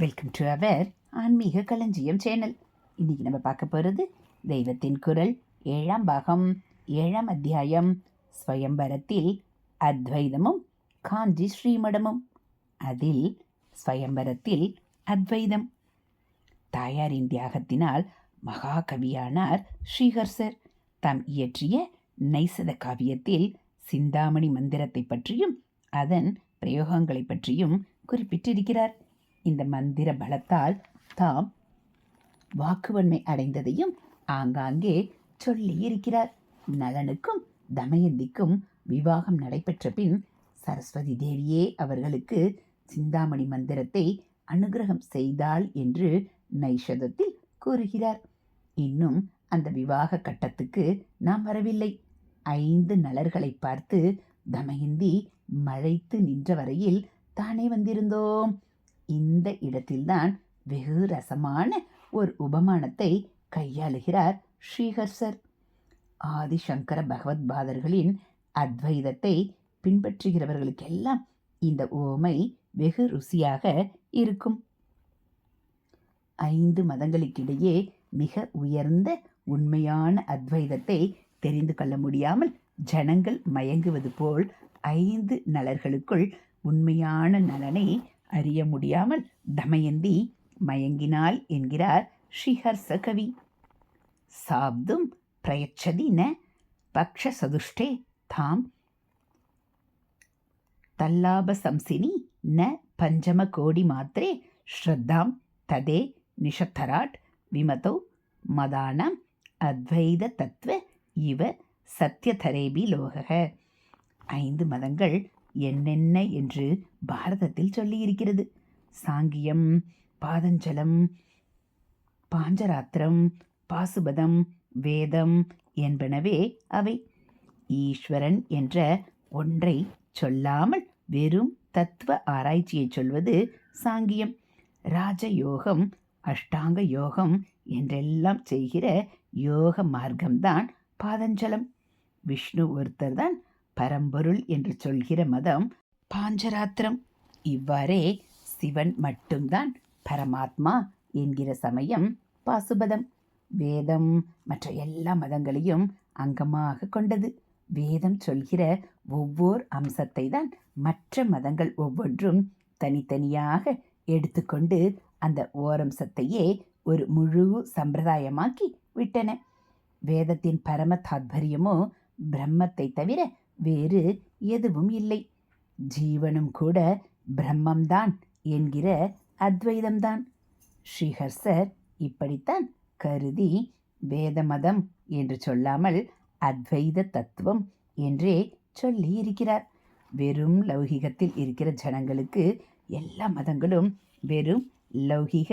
Welcome to our ஆன்மீக களஞ்சியம் channel இன்றைக்கி நம்ம பார்க்க போகிறது தெய்வத்தின் குரல் ஏழாம் பாகம் ஏழாம் அத்தியாயம் ஸ்வயம்பரத்தில் அத்வைதமும் காஞ்சி ஸ்ரீமடமும். அதில் ஸ்வயம்பரத்தில் அத்வைதம். தாயாரின் தியாகத்தினால் மகாகவியானார் ஸ்ரீஹர்சர் தாம் இயற்றிய நைசத காவியத்தில் சிந்தாமணி மந்திரத்தை பற்றியும் அதன் பிரயோகங்களை பற்றியும் குறிப்பிட்டிருக்கிறார். இந்த மந்திர பலத்தால் தாம் வாக்குவன்மை அடைந்ததையும் ஆங்காங்கே சொல்லி இருக்கிறார் நலனுக்கும் தமயந்திக்கும் விவாகம் நடைபெற்ற பின் சரஸ்வதி தேவியே அவர்களுக்கு சிந்தாமணி மந்திரத்தை அனுகிரகம் செய்தாள் என்று நைஷதத்தில் கூறுகிறார். இன்னும் அந்த விவாக கட்டத்துக்கு நாம் வரவில்லை. ஐந்து நலர்களை பார்த்து தமயந்தி மழைத்து நின்ற வரையில் தானே வந்திருந்தோம். இந்த இடத்தில்தான் வெகு ரசமான ஒரு உபமானத்தை கையாளுகிறார் ஸ்ரீஹர்சர் ஆதிசங்கர பகவத் பாதர்களின் அத்வைதத்தை பின்பற்றுகிறவர்களுக்கெல்லாம் இந்த ஓமை வெகு ருசியாக இருக்கும். ஐந்து மதங்களுக்கிடையே மிக உயர்ந்த உண்மையான அத்வைதத்தை தெரிந்து கொள்ள முடியாமல் ஜனங்கள் மயங்குவது போல் ஐந்து நலர்களுக்குள் உண்மையான நலனை அறிய முடியாமல் தமயந்தி மயங்கினாள் என்கிறார் ஷிஹர் சகவி சாப்தும் பிரயச்சதி ந பக்ஷசதுஷ்டே தாம். தல்லாபசம்சினி ந பஞ்சம கோடி மாத்திரே ஸ்ரத்தாம் ததே நிஷத்தராட் விமதௌ மதானம் அத்வைத தத்துவ இவ சத்யதரேபி லோகக ஐந்து மதங்கள் என்னென்ன என்று பாரதத்தில் சொல்லியிருக்கிறது. சாங்கியம் பாதஞ்சலம் பாஞ்சராத்திரம் பாசுபதம் வேதம் என்பனவே அவை. ஈஸ்வரன் என்ற ஒன்றை சொல்லாமல் வெறும் தத்துவ ஆராய்ச்சியை சொல்வது சாங்கியம். ராஜயோகம் அஷ்டாங்க யோகம் என்றெல்லாம் செய்கிற யோக மார்க்கம்தான் பாதஞ்சலம். விஷ்ணு ஒருத்தர் தான் பரம்பொருள் என்று சொல்கிற மதம் பாஞ்சராத்திரம். இவ்வாறே சிவன் மட்டும்தான் பரமாத்மா என்கிற சமயம் பாசுபதம். வேதம் மற்ற எல்லா மதங்களையும் அங்கமாக கொண்டது. வேதம் சொல்கிற ஒவ்வொரு அம்சத்தை தான் மற்ற மதங்கள் ஒவ்வொன்றும் தனித்தனியாக எடுத்துக்கொண்டு அந்த ஓரம்சத்தையே ஒரு முழு சம்பிரதாயமாக்கி விட்டன. வேதத்தின் பரம தாத்பரியமோ பிரம்மத்தை தவிர வேறு எதுவும் இல்லை. ஜீவனும் கூட பிரம்மம்தான் என்கிற அத்வைதம்தான். ஸ்ரீஹர்சர் இப்படித்தான் கருதி வேதமதம் என்று சொல்லாமல் அத்வைத தத்துவம் என்றே சொல்லி இருக்கிறார் வெறும் லௌகிகத்தில் இருக்கிற ஜனங்களுக்கு எல்லா மதங்களும் வெறும் லௌகிக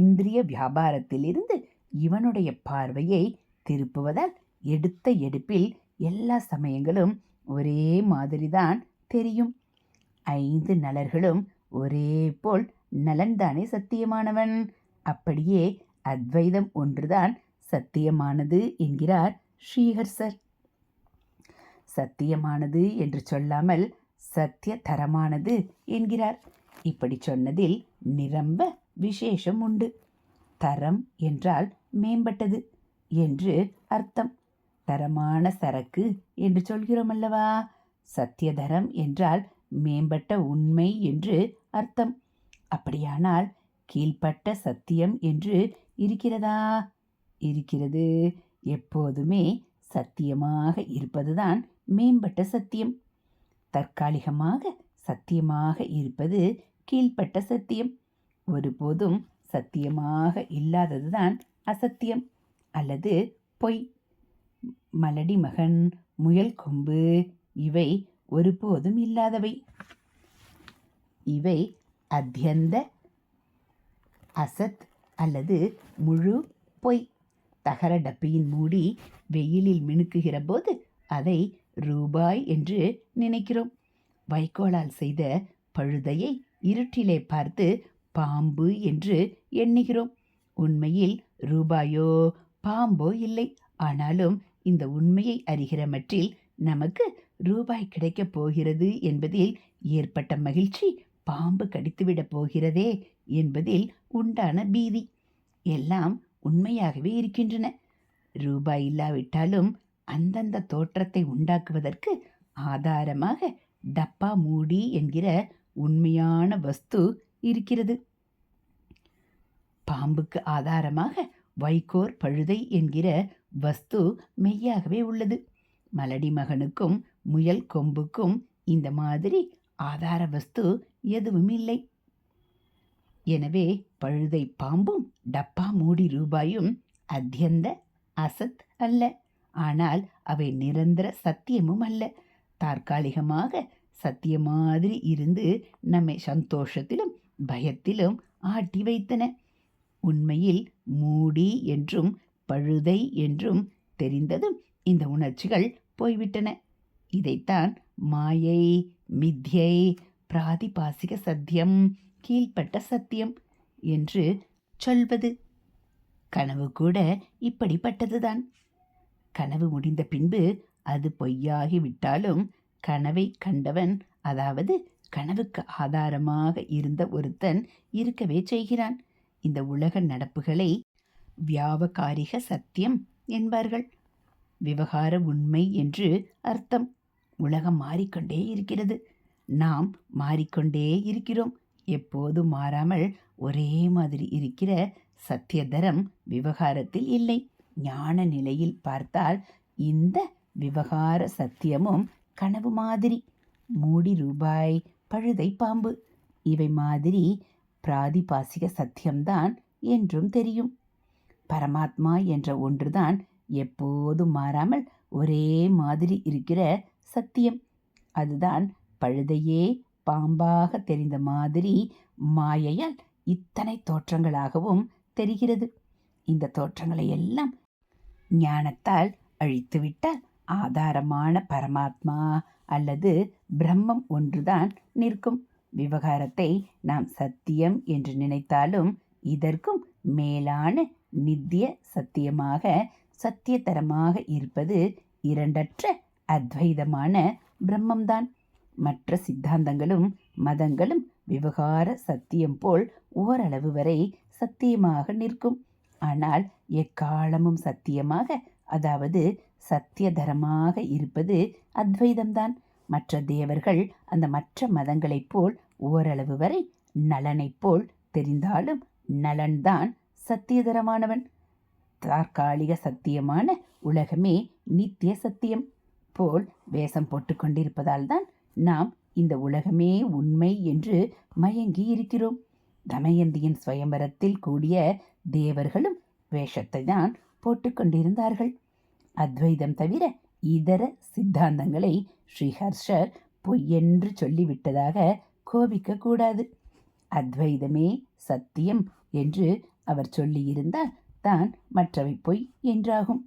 இந்திரிய வியாபாரத்திலிருந்து இவனுடைய பார்வையை திருப்புவதால் எடுத்த எடுப்பில் எல்லா சமயங்களும் ஒரே மாதிரி தான் தெரியும். ஐந்து நலர்களும் ஒரே போல் நலன்தானே சத்தியமானவன்? அப்படியே அத்வைதம் ஒன்றுதான் சத்தியமானது என்கிறார் ஸ்ரீஹர்சர் சத்தியமானது என்று சொல்லாமல் சத்திய தரமானது என்கிறார். இப்படி சொன்னதில் நிரம்ப விசேஷம் உண்டு. தரம் என்றால் மேம்பட்டது என்று அர்த்தம். தரமான சரக்கு என்று சொல்கிறோம் அல்லவா சத்தியதரம் என்றால் மேம்பட்ட உண்மை என்று அர்த்தம். அப்படியானால் கீழ்ப்பட்ட சத்தியம் என்று இருக்கிறதா? இருக்கிறது. எப்போதுமே சத்தியமாக இருப்பதுதான் மேம்பட்ட சத்தியம். தற்காலிகமாக சத்தியமாக இருப்பது கீழ்ப்பட்ட சத்தியம். ஒருபோதும் சத்தியமாக இல்லாததுதான் அசத்தியம் அல்லது பொய். மலடி மகன் முயல் கொம்பு இவை ஒருபோதும் இல்லாதவை. இவை அத்தியந்த அசத் அல்லது முழு பொய். தகர டப்பியின் மூடி வெயிலில் மினுக்குகிற போது அதை ரூபாய் என்று நினைக்கிறோம். வைக்கோலால் செய்த பழுதையை இருட்டிலே பார்த்து பாம்பு என்று எண்ணுகிறோம். உண்மையில் ரூபாயோ பாம்போ இல்லை. ஆனாலும் இந்த உண்மையை அறிகிற மற்றில் நமக்கு ரூபாய் கிடைக்கப் போகிறது என்பதில் ஏற்பட்ட மகிழ்ச்சி பாம்பு கடித்துவிடப் போகிறதே என்பதில் உண்டான பீதி. எல்லாம் உண்மையாகவே இருக்கின்றன. ரூபாய் இல்லாவிட்டாலும் அந்தந்த தோற்றத்தை உண்டாக்குவதற்கு ஆதாரமாக டப்பா மூடி என்கிற உண்மையான வஸ்து இருக்கிறது. பாம்புக்கு ஆதாரமாக வைகோர் பழுதை என்கிற வஸ்து மெய்யாகவே உள்ளது. மலடி மகனுக்கும் முயல் கொம்புக்கும் இந்த மாதிரி ஆதார வஸ்து எதுவும் இல்லை. எனவே பழுதை பாம்பும் டப்பா மூடி ரூபாயும் அத்தியந்த அசத் அல்ல. ஆனால் அவை நிரந்தர சத்தியமும் அல்ல. தற்காலிகமாக சத்திய மாதிரி இருந்து நம்மை சந்தோஷத்திலும் பயத்திலும் ஆட்டி வைத்தன. உண்மையில் மூடி என்றும் பழுதை என்றும் தெரிந்ததும் இந்த உணர்ச்சிகள் போய்விட்டன. இதைத்தான் மாயை மித்யை பிராதிபாசிக சத்தியம் கீழ்ப்பட்ட சத்தியம் என்று சொல்வது. கனவு கூட இப்படிப்பட்டதுதான். கனவு முடிந்த பின்பு அது பொய்யாகிவிட்டாலும் கனவை கண்டவன் அதாவது கனவுக்கு ஆதாரமாக இருந்த ஒருத்தன் இருக்கவே செய்கிறான். இந்த உலக நடப்புகளை வியாபகாரிக சத்தியம் என்பார்கள். விவகார உண்மை என்று அர்த்தம். உலகம் மாறிக்கொண்டே இருக்கிறது. நாம் மாறிக்கொண்டே இருக்கிறோம். எப்போதும் மாறாமல் ஒரே மாதிரி இருக்கிற சத்தியதரம் விவகாரத்தில் இல்லை. ஞான நிலையில் பார்த்தால் இந்த விவகார சத்தியமும் கனவு மாதிரி. மூடி ரூபாய் பழுதை பாம்பு. இவை மாதிரி பிராதிபாசிக சத்தியம்தான் என்றும் தெரியும். பரமாத்மா என்ற ஒன்றுதான் எப்போதும் மாறாமல் ஒரே மாதிரி இருக்கிற சத்தியம். அதுதான் பழுதையே பாம்பாக தெரிந்த மாதிரி மாயையால் இத்தனை தோற்றங்களாகவும் தெரிகிறது. இந்த தோற்றங்களை எல்லாம் ஞானத்தால் அழித்துவிட்டால் ஆதாரமான பரமாத்மா அல்லது பிரம்மம் ஒன்றுதான் நிற்கும். விவகாரத்தை நாம் சத்தியம் என்று நினைத்தாலும் இதற்கும் மேலான நித்திய சத்தியமாக சத்தியதரமாக இருப்பது இரண்டற்ற அத்வைதமான பிரம்மம்தான். மற்ற சித்தாந்தங்களும் மதங்களும் விவகார சத்தியம் போல் ஓரளவு வரை சத்தியமாக நிற்கும். ஆனால் எக்காலமும் சத்தியமாக அதாவது சத்தியதரமாக இருப்பது அத்வைதம்தான். மற்ற தேவர்கள் அந்த மற்ற மதங்களைப் போல் ஓரளவு வரை நலனைப் போல் தெரிந்தாலும் நலன்தான் சத்தியதரமானவன். தற்காலிக சத்தியமான உலகமே நித்திய சத்தியம். போல் வேஷம் போட்டுக்கொண்டிருப்பதால் தான் நாம் இந்த உலகமே உண்மை என்று மயங்கி இருக்கிறோம் தமயந்தியின் சுயம்பரத்தில் கூடிய தேவர்களும் வேஷத்தை தான் போட்டுக்கொண்டிருந்தார்கள் அத்வைதம் தவிர இதர சித்தாந்தங்களை ஸ்ரீஹர்ஷர் பொய்யென்று சொல்லிவிட்டதாக கோபிக்க கூடாது. அத்வைதமே சத்தியம் என்று அவர் சொல்லியிருந்தால் தான் மற்றவை பொய் என்றாகும்.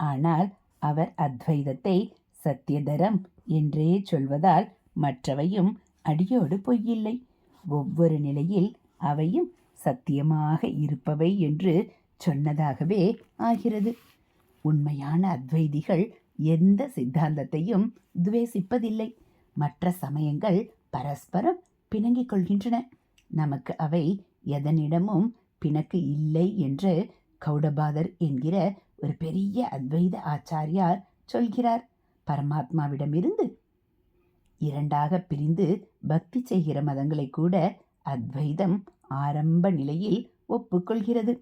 ஆனால் அவர் அத்வைதத்தை சத்தியதரம் என்றே சொல்வதால் மற்றவையும் அடியோடு பொய்யில்லை. ஒவ்வொரு நிலையில் அவையும் சத்தியமாக இருப்பவை என்று சொன்னதாகவே ஆகிறது. உண்மையான அத்வைதிகள் எந்த சித்தாந்தத்தையும் துவேசிப்பதில்லை மற்ற சமயங்கள் பரஸ்பரம் பிணங்கிக் கொள்கின்றன. நமக்கு அவை எதனிடமும் பிணக்கு இல்லை என்று கௌடபாதர் என்கிற ஒரு பெரிய அத்வைத ஆச்சாரியார் சொல்கிறார். பரமாத்மாவிடமிருந்து இரண்டாக பிரிந்து பக்தி செய்கிற மதங்களை கூட அத்வைதம் ஆரம்ப நிலையில் ஒப்புக்கொள்கிறது.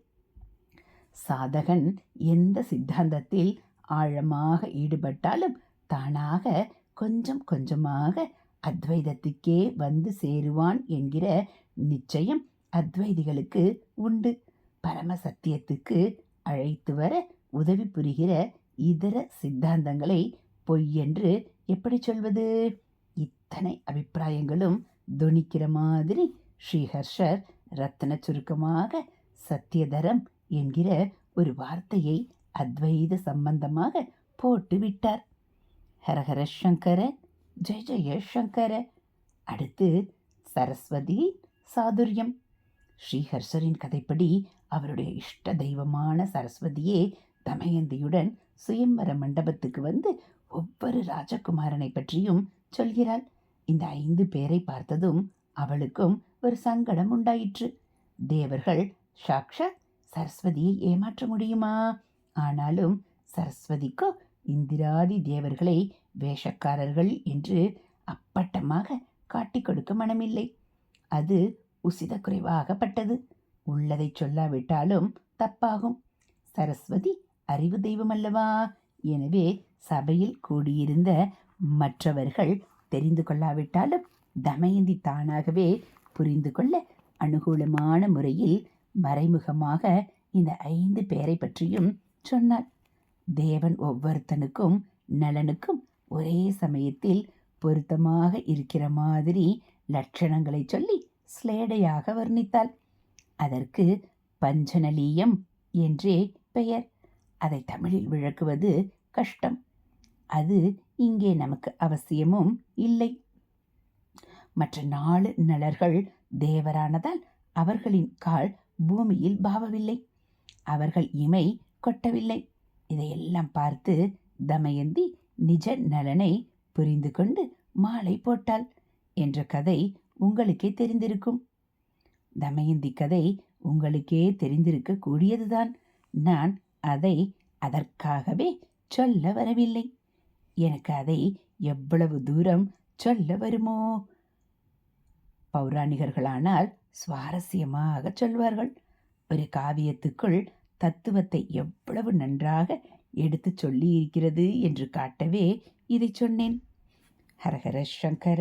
சாதகன் எந்த சித்தாந்தத்தில் ஆழமாக ஈடுபட்டாலும் தானாக கொஞ்சம் கொஞ்சமாக அத்வைதத்துக்கே வந்து சேருவான் என்கிற நிச்சயம் அத்வைதிகளுக்கு உண்டு. பரம சத்தியத்துக்கு அழைத்து வர உதவி புரிகிற இதர சித்தாந்தங்களை பொய் என்று எப்படி சொல்வது? இத்தனை அபிப்பிராயங்களும் துணிக்கிற மாதிரி ஸ்ரீஹர்ஷர் ரத்தன சுருக்கமாக சத்தியதரம் என்கிற ஒரு வார்த்தையை அத்வைத சம்பந்தமாக போட்டு விட்டார். ஹரஹர சங்கர ஜெய ஜெய சங்கர. அடுத்து சரஸ்வதி சாதுரியம். ஸ்ரீஹர்ஷரின் கதைப்படி அவருடைய இஷ்ட தெய்வமான சரஸ்வதியே தமயந்தியுடன் சுயம்பர மண்டபத்துக்கு வந்து ஒவ்வொரு ராஜகுமாரனை பற்றியும் சொல்கிறாள். இந்த ஐந்து பேரை பார்த்ததும் அவளுக்கும் ஒரு சங்கடம் உண்டாயிற்று. தேவர்கள் சாக்ஷாத் சரஸ்வதியை ஏமாற்ற முடியுமா? ஆனாலும் சரஸ்வதிக்கோ இந்திராதி தேவர்களை வேஷக்காரர்கள் என்று அப்பட்டமாக காட்டிக் கொடுக்க மனமில்லை. அது உசித குறைவாகப்பட்டது உள்ளதை சொல்லாவிட்டாலும் தப்பாகும். சரஸ்வதி அறிவு தெய்வம் அல்லவா எனவே சபையில் கூடியிருந்த மற்றவர்கள் தெரிந்து கொள்ளாவிட்டாலும் தமயந்தி தானாகவே புரிந்து கொள்ள அனுகூலமான முறையில் மறைமுகமாக இந்த ஐந்து பேரை பற்றியும் சொன்னார் தேவன் ஒவ்வொருத்தனுக்கும் நலனுக்கும் ஒரே சமயத்தில் பொருத்தமாக இருக்கிற மாதிரி லட்சணங்களை சொல்லி ஸ்லேடையாக வர்ணித்தாள். அதற்கு பஞ்சநலீயம் என்றே பெயர். அதை தமிழில் விளக்குவது கஷ்டம். அது இங்கே நமக்கு அவசியமும் இல்லை. மற்ற நாலு நலர்கள் தேவரானதால் அவர்களின் கால் பூமியில் பாவவில்லை. அவர்கள் இமை கொட்டவில்லை. இதையெல்லாம் பார்த்து தமயந்தி நிஜ நலனை புரிந்து கொண்டு மாலை போட்டாள் என்ற கதை உங்களுக்கே தெரிந்திருக்கும். தமயந்தி கதை உங்களுக்கே தெரிந்திருக்க கூடியதுதான் நான் அதை அதற்காகவே சொல்ல வரவில்லை. எனக்கு அதை எவ்வளவு தூரம் சொல்ல வருமோ? பௌராணிகர்களானால் சுவாரஸ்யமாக சொல்வார்கள். ஒரு காவியத்துக்குள் தத்துவத்தை எவ்வளவு நன்றாக எடுத்து சொல்லி இருக்கிறது என்று காட்டவே இதை சொன்னேன். ஹரஹர சங்கர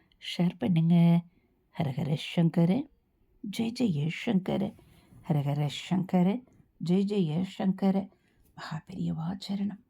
ஷேர் பண்ணுங்க. ஹரஹர சங்கர் ஜெய் ஜெய சங்கர் ஹரஹர சங்கர் ஜெய் ஜெய சங்கர மகா பெரியவாச்சரணம்